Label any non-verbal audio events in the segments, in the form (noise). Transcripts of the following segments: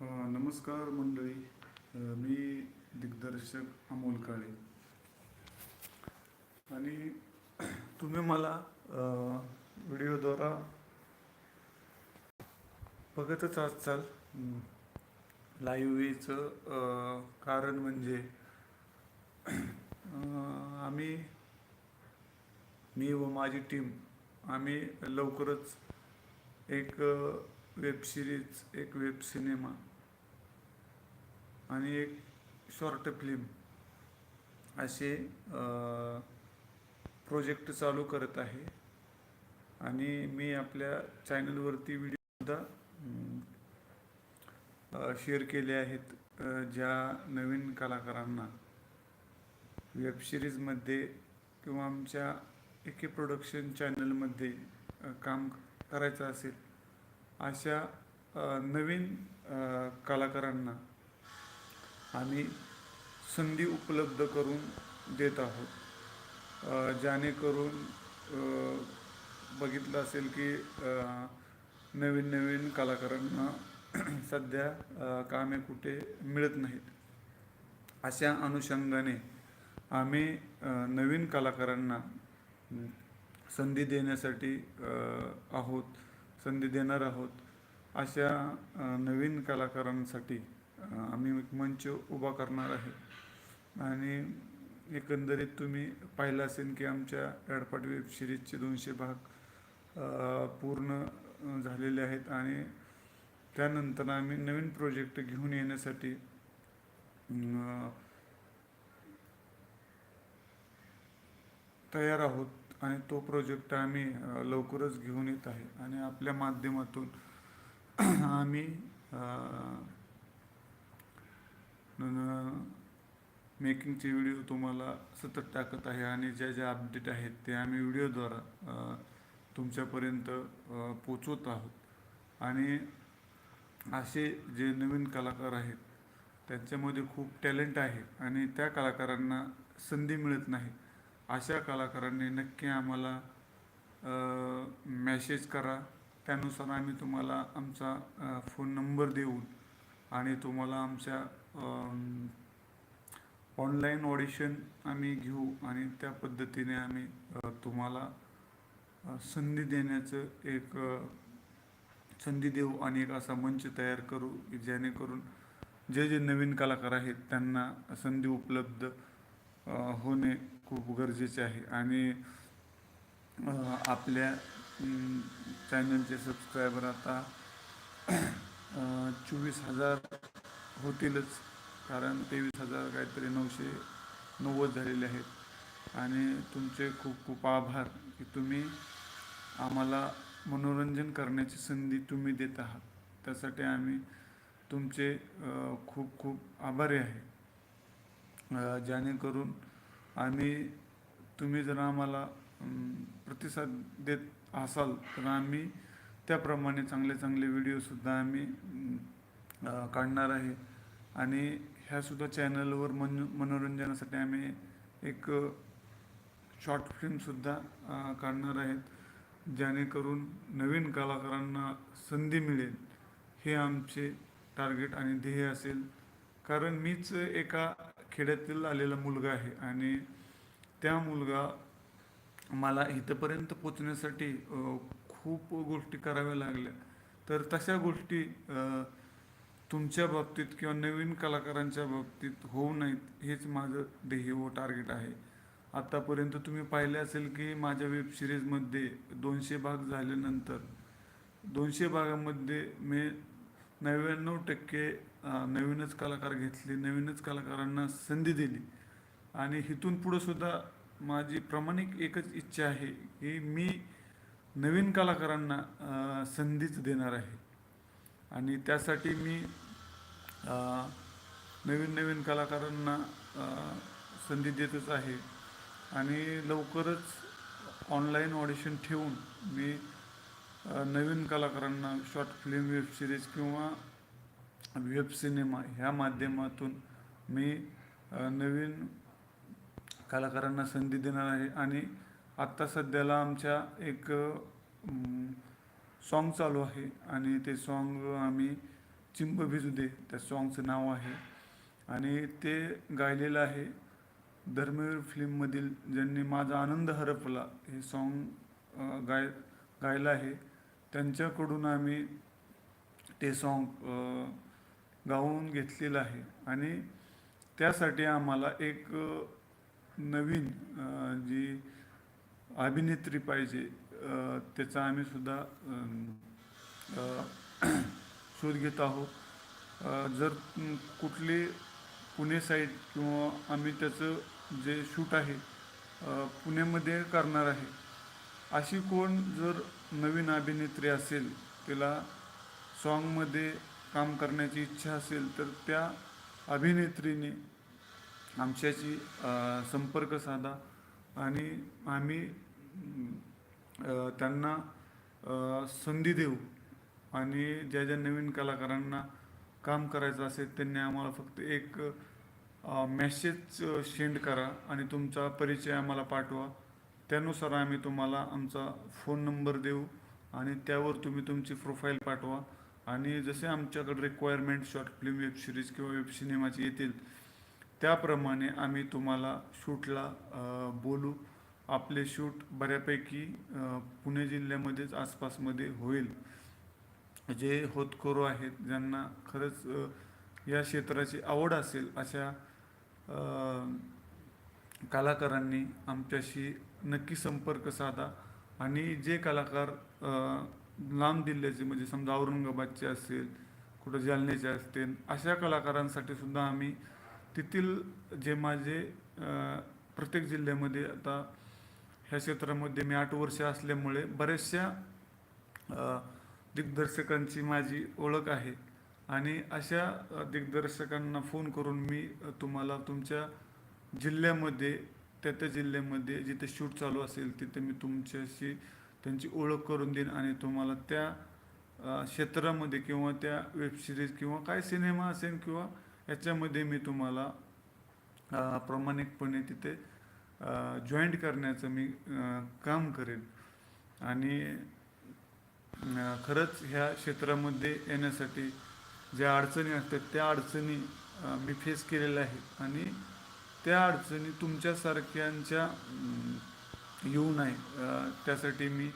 नमस्कार मंडळी. मी दिग्दर्शक अमोल काळे. आणि (clears throat) तुम्ही मला व्हिडिओद्वारा बघतच असाल. लाईव्हचं कारण म्हणजे आम्ही मी व माझी टीम आम्ही लवकरच एक वेब सिरीज एक वेब सिनेमा आणि एक शॉर्ट फिल्म असे प्रोजेक्ट चालू करत आहे. आणि मी आपल्या चॅनलवरती व्हिडिओसुद्धा शेअर केले आहेत ज्या नवीन कलाकारांना. वेब सिरीजमध्ये किंवा आमच्या एके प्रोडक्शन चॅनलमध्ये काम करायचं असेल अशा नवीन कलाकारांना आम्ही संधी उपलब्ध करून देत आहोत. जेणेकरून बघितलं असेल की नवीन नवीन कलाकारांना (clears throat) सध्या कामे कुठे मिळत नाहीत. अशा अनुषंगाने आम्ही नवीन कलाकारांना संधी देण्यासाठी आहोत. संधी देणार आहोत अशा नवीन कलाकारांसाठी आम्ही एक मंच उभा करणार आहे. आणि एकंदरीत तुम्ही पाहिलं असेल की आमच्या ॲडपाट वेब सिरीजचे दोनशे भाग पूर्ण झालेले आहेत आणि त्यानंतर आम्ही नवीन प्रोजेक्ट घेऊन येण्यासाठी तयार आहोत. आणि तो प्रोजेक्ट आम्ही लवकरच घेऊन येत आहे. आणि आपल्या माध्यमातून (clears throat) आम्ही मेकिंगचे व्हिडिओ तुम्हाला सतत टाकत आहे आणि ज्या ज्या अपडेट आहेत ते आम्ही व्हिडिओद्वारा तुमच्यापर्यंत पोचवत आहोत. आणि असे जे नवीन कलाकार आहेत त्यांच्यामध्ये खूप टॅलेंट आहे आणि त्या कलाकारांना संधी मिळत नाही. अशा कलाकारांनी नक्की आम्हाला मॅसेज करा. त्यानुसार आम्ही तुम्हाला आमचा फोन नंबर देऊन आणि तुम्हाला आमच्या ऑनलाईन ऑडिशन आम्ही घेऊ आणि त्या पद्धतीने आम्ही तुम्हाला संधी देण्याचं एक संधी देऊ आणि एक असा मंच तयार करू की जेणेकरून जे जे नवीन कलाकार आहेत त्यांना संधी उपलब्ध होणे खूप गरजेचे आहे. आणि आपल्या चॅनलचे सबस्क्रायबर आता चोवीस हजार होतीलच. कारण तेवीस हजार काहीतरी नऊशे नव्वद झालेले आहेत. आणि तुमचे खूप खूप आभार की तुम्ही आम्हाला मनोरंजन करण्याची संधी तुम्ही देत आहात. त्यासाठी आम्ही तुमचे खूप खूप आभारी आहे. जेणेकरून आणि तुम्ही जर आम्हाला प्रतिसाद देत असाल तर आम्ही त्याप्रमाणे चांगले चांगले व्हिडिओसुद्धा आम्ही काढणार आहे. आणि ह्यासुद्धा चॅनलवर मन मनोरंजनासाठी आम्ही एक शॉर्ट फिल्मसुद्धा काढणार आहेत. जेणेकरून नवीन कलाकारांना संधी मिळेल. हे आमचे टार्गेट आणि ध्येय असेल. कारण मीच एका खेड्यातील आलेला मुलगा आहे आणि त्या मुलगा मला इथंपर्यंत पोचण्यासाठी खूप गोष्टी कराव्या लागल्या. तर तशा गोष्टी तुमच्या बाबतीत किंवा नवीन कलाकारांच्या बाबतीत होऊ नयेत हेच माझं ध्येय व टार्गेट आहे. आत्तापर्यंत तुम्ही पाहिले असेल की माझ्या वेब सिरीजमध्ये दोनशे भाग झाल्यानंतर दोनशे भागामध्ये मी नव्याण्णव टक्के नवीनच कलाकार घेतले नवीनच कलाकारांना संधी दिली. आणि इथून पुढं सुद्धा माझी प्रामाणिक एकच इच्छा आहे की मी नवीन कलाकारांना संधीच देणार आहे. आणि त्यासाठी मी नवीन नवीन कलाकारांना संधी देतच आहे. आणि लवकरच ऑनलाईन ऑडिशन ठेवून मी नवीन कलाकारांना शॉर्ट फिल्म वेब सिरीज किंवा वेब सिनेमा ह्या माध्यमातून मी नवीन कलाकारांना संधी देणार आहे. आणि आत्ता सध्याला आमच्या एक सॉन्ग चालू आहे. आणि ते सॉन्ग आम्ही चिंब भिजू दे त्या सॉन्गचं नाव आहे. आणि ते गायलेलं आहे धर्मवीर फिल्ममधील ज्यांनी माझा आनंद हरपला हे सॉन्ग गाय गायलं आहे. त्यांच्याकडून आम्ही ते सॉन्ग गाऊन घेतलेलं आहे. आणि त्यासाठी आम्हाला एक नवीन जी अभिनेत्री पाहिजे त्याचा आम्ही सुद्धा (clears throat) शोध घेत आहोत. जर कुठली पुणे साईड किंवा आम्ही त्याचं जे शूट आहे पुण्यामध्ये करणार आहे अशी कोण जर नवीन अभिनेत्री असेल तिला सॉन्गमध्ये काम करण्याची इच्छा असेल तर त्या अभिनेत्रीने आमच्याशी संपर्क साधा आणि आम्ही त्यांना संधी देऊ आणि ज्या ज्या नवीन कलाकारांना काम करायचं असेल त्यांनी आम्हाला फक्त एक मॅसेज सेंड करा आणि तुमचा परिचय आम्हाला पाठवा. त्यानुसार आम्ही तुम्हाला आमचा फोन नंबर देऊ आणि त्यावर तुम्ही तुमची प्रोफाईल पाठवा. आणि जसे आमच्याकडे requirement short film web series किंवा वेब सिनेमाची येतील त्याप्रमाणे आम्ही तुम्हाला शूटला बोलू. आपले शूट बऱ्यापैकी पुणे जिल्ह्यामध्येच आसपासमध्ये होईल. जे होतकरू आहेत ज्यांना खरंच या क्षेत्राची आवड असेल अशा कलाकारांनी आमच्याशी नक्की संपर्क साधा. आणि जे कलाकार लांब जिल्ह्याचे म्हणजे समजा औरंगाबादचे असेल कुठं जालन्याचे असतील अशा कलाकारांसाठी सुद्धा आम्ही तेथील जे माझे प्रत्येक जिल्ह्यामध्ये आता ह्या क्षेत्रामध्ये मी आठ वर्ष असल्यामुळे बऱ्याचशा दिग्दर्शकांची माझी ओळख आहे. आणि अशा दिग्दर्शकांना फोन करून मी तुम्हाला तुमच्या जिल्ह्यामध्ये त्या त्या जिल्ह्यामध्ये जिथे शूट चालू असेल तिथे मी तुमच्याशी त्यांची ओळख करून देईन आणि तुम्हाला त्या क्षेत्रामध्ये किंवा त्या वेबसिरीज किंवा काय सिनेमा असेल किंवा याच्यामध्ये मी तुम्हाला प्रामाणिकपणे तिथे जॉईंट करण्याचं मी काम करेन. आणि खरंच ह्या क्षेत्रामध्ये येण्यासाठी ज्या अडचणी असतात त्या अडचणी मी फेस केलेल्या आहेत. आणि त्या अडचणी तुमच्यासारख्यांच्या येऊ नये. त्यासाठी मी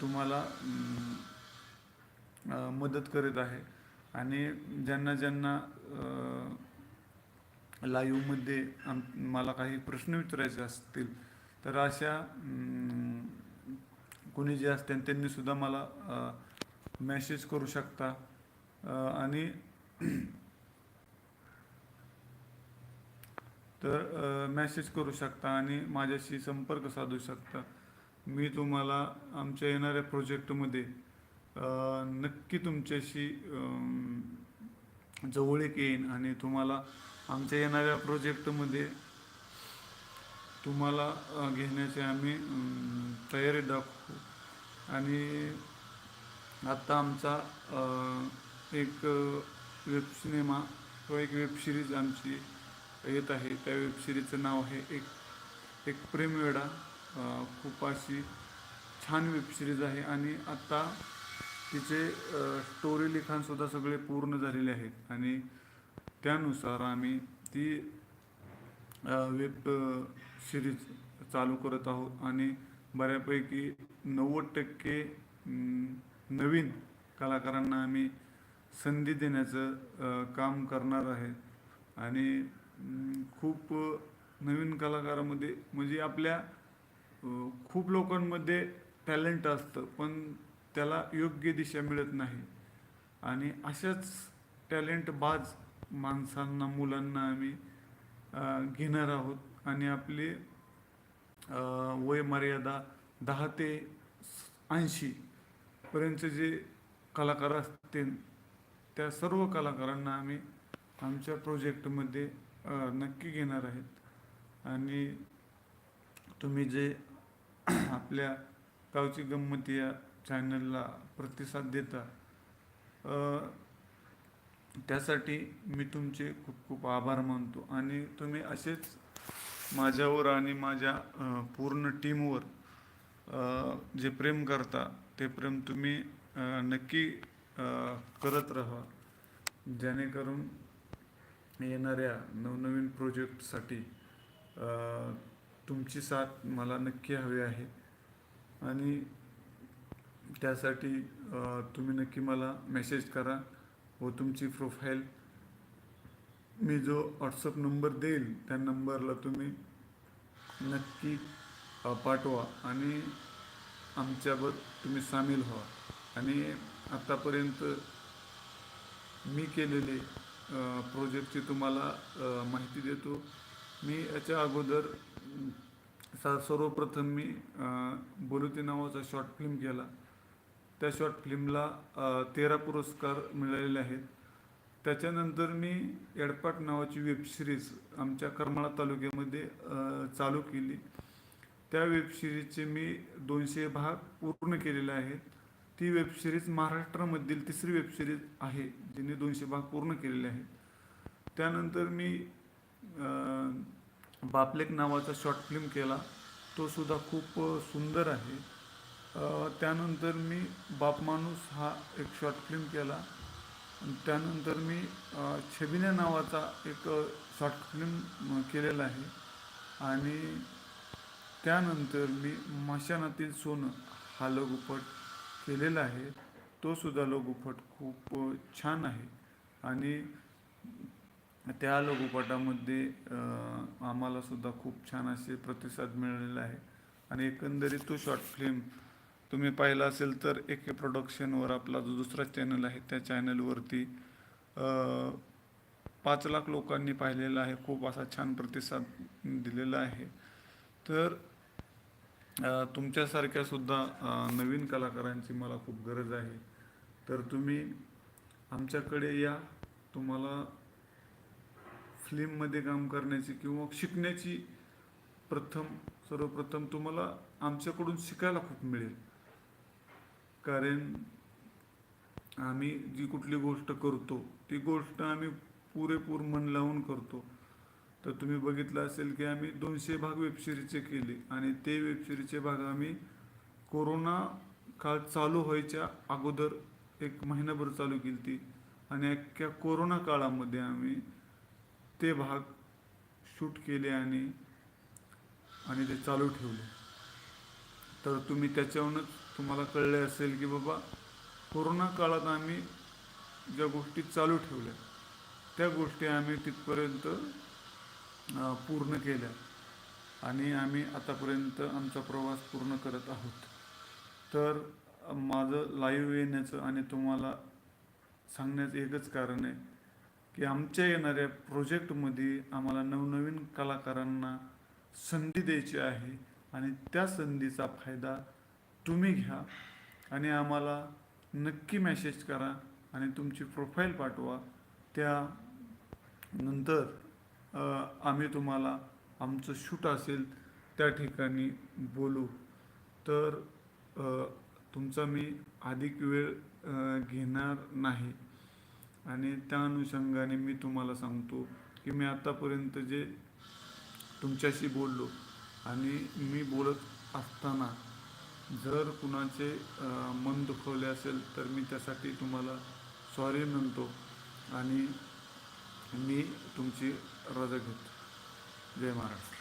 तुम्हाला मदत करत आहे. आणि ज्यांना ज्यांना लाईव्हमध्ये आम मला काही प्रश्न विचारायचे असतील तर अशा कोणी जे असतील त्यांनीसुद्धा मला मेसेज करू शकता. आणि तर मेसेज करू शकता आणि माझ्याशी संपर्क साधू शकता. मी तुम्हाला आमच्या येणाऱ्या प्रोजेक्टमध्ये नक्की तुमच्याशी जवळीक येईन आणि तुम्हाला आमच्या येणाऱ्या प्रोजेक्टमध्ये तुम्हाला घेण्याची आम्ही तयारी दाखवू. आणि आत्ता आमचा एक वेब सिनेमा किंवा एक वेब सिरीज आमची येत आहे. त्या वेबसिरीजचं नाव आहे एक एक प्रेमवेडा. खूप अशी छान वेब सिरीज आहे आणि आत्ता तिचे स्टोरी लिखाणसुद्धा सगळे पूर्ण झालेले आहेत. आणि त्यानुसार आम्ही ती वेब सिरीज चालू करत आहोत. आणि बऱ्यापैकी नव्वद टक्के नवीन कलाकारांना आम्ही संधी देण्याचं काम करणार आहे. आणि खूप नवीन कलाकारामध्ये म्हणजे आपल्या खूप लोकांमध्ये टॅलेंट असतं पण त्याला योग्य दिशा मिळत नाही. आणि अशाच टॅलेंट बाज माणसांना मुलांना आम्ही घेणार आहोत. आणि आपली वयमर्यादा दहा ते ऐंशी पर्यंत जे कलाकार असतील त्या सर्व कलाकारांना आम्ही आमच्या प्रोजेक्टमध्ये नक्की घेणार आहेत. आणि तुम्ही जे (clears throat) आपल्या गावची गंमत या चॅनलला प्रतिसाद देता त्यासाठी मी तुमचे खूप खूप आभार मानतो. आणि तुम्ही असेच माझ्यावर आणि माझ्या पूर्ण टीमवर जे प्रेम करता ते प्रेम तुम्ही नक्की करत राहा. जेणेकरून येणाऱ्या नवनवीन प्रोजेक्टसाठी तुमची साथ मला नक्की हवी आहे. आणि त्यासाठी तुम्ही नक्की मला मेसेज करा व तुमची प्रोफाईल मी जो व्हॉट्सअप नंबर देईल त्या नंबरला तुम्ही नक्की पाठवा आणि आमच्यावर तुम्ही सामील व्हा. आणि आत्तापर्यंत मी केलेले प्रोजेक्टची तुम्हाला माहिती देतो. मी याच्या अगोदर सा सर्वप्रथम मी अ, बोलुती नावाचा शॉर्ट फिल्म केला. त्या शॉर्ट फिल्मला तेरा पुरस्कार मिळालेले आहेत. त्याच्यानंतर मी एडपाट नावाची वेबसिरीज आमच्या करमाळा तालुक्यामध्ये चालू केली. त्या वेबसिरीजचे मी दोनशे भाग पूर्ण केलेले आहेत. ती वेबसिरीज महाराष्ट्रामधील तिसरी वेबसिरीज आहे जिने दोनशे भाग पूर्ण केलेले आहेत. त्यानंतर मी बापलेक नावाचा शॉर्ट फिल्म केला. तो सुद्धा खूप सुंदर आहे. त्यानंतर मी बाप माणूस हा एक शॉर्ट फिल्म केला. त्यानंतर मी छबिन्या नावाचा एक शॉर्ट फिल्म केलेला आहे. आणि त्यानंतर मी मशानातील सोनं हा लघुपट केलेला आहे. तो सुद्धा लघुपट खूप छान आहे. आणि त्या लघुपटामध्ये आम्हालासुद्धा आम्हाला सुद्धा खूप छान असे प्रतिसाद मिळालेला आहे. आणि एकंदरीत तो शॉर्ट फिल्म तुम्ही पाहिला असेल तर एके प्रोडक्शनवर आपला जो दुसरा चॅनल आहे त्या चॅनलवरती पाच लाख लोकांनी पाहिलेला आहे. खूप असा छान प्रतिसाद दिलेला आहे. तर तुमच्यासारख्या सुद्धा नवीन कलाकारांची मला खूप गरज आहे. तर तुम्ही आमच्याकडे या. तुम्हाला फिल्ममध्ये काम करण्याची किंवा शिकण्याची प्रथम सर्वप्रथम तुम्हाला आमच्याकडून शिकायला खूप मिळेल. कारण आम्ही जी कुठली गोष्ट करतो ती गोष्ट आम्ही पुरेपूर मन लावून करतो. तर तुम्ही बघितलं असेल की आम्ही दोनशे भाग वेबसिरीजचे केले आणि ते वेबसिरीजचे भाग आम्ही कोरोना काळ चालू व्हायच्या अगोदर एक महिनाभर चालू केली ती आणि अख्ख्या कोरोना काळामध्ये आम्ही ते भाग शूट केले आणि आणि ते चालू ठेवले. तर तुम्ही त्याच्यावरूनच तुम्हाला कळले असेल की बाबा कोरोना काळात आम्ही ज्या गोष्टी चालू ठेवल्या त्या गोष्टी आम्ही तिथपर्यंत पूर्ण केल्या. आणि आम्ही आतापर्यंत आमचा प्रवास पूर्ण करत आहोत. तर माझं लाईव्ह येण्याचं आणि तुम्हाला सांगण्याचं एकच कारण आहे की आमच्या येणाऱ्या प्रोजेक्टमध्ये आम्हाला नवनवीन कलाकारांना संधी द्यायची आहे आणि त्या संधीचा फायदा तुम्ही घ्या आणि आम्हाला नक्की मेसेज करा आणि तुमची प्रोफाईल पाठवा. त्या नंतर आम्ही तुम्हाला आमचं शूट असेल त्या ठिकाणी बोलू. तर तुमचा मी अधिक वेळ घेणार नाही. आणि त्या अनुषंगाने मी तुम्हाला सांगतो की मी आत्तापर्यंत जे तुमच्याशी बोललो आणि मी बोलत असताना जर कुणाचे मन दुखवले असेल तर मी त्यासाठी तुम्हाला सॉरी म्हणतो. आणि मी तुमची रजा घेतो. जय महाराष्ट्र.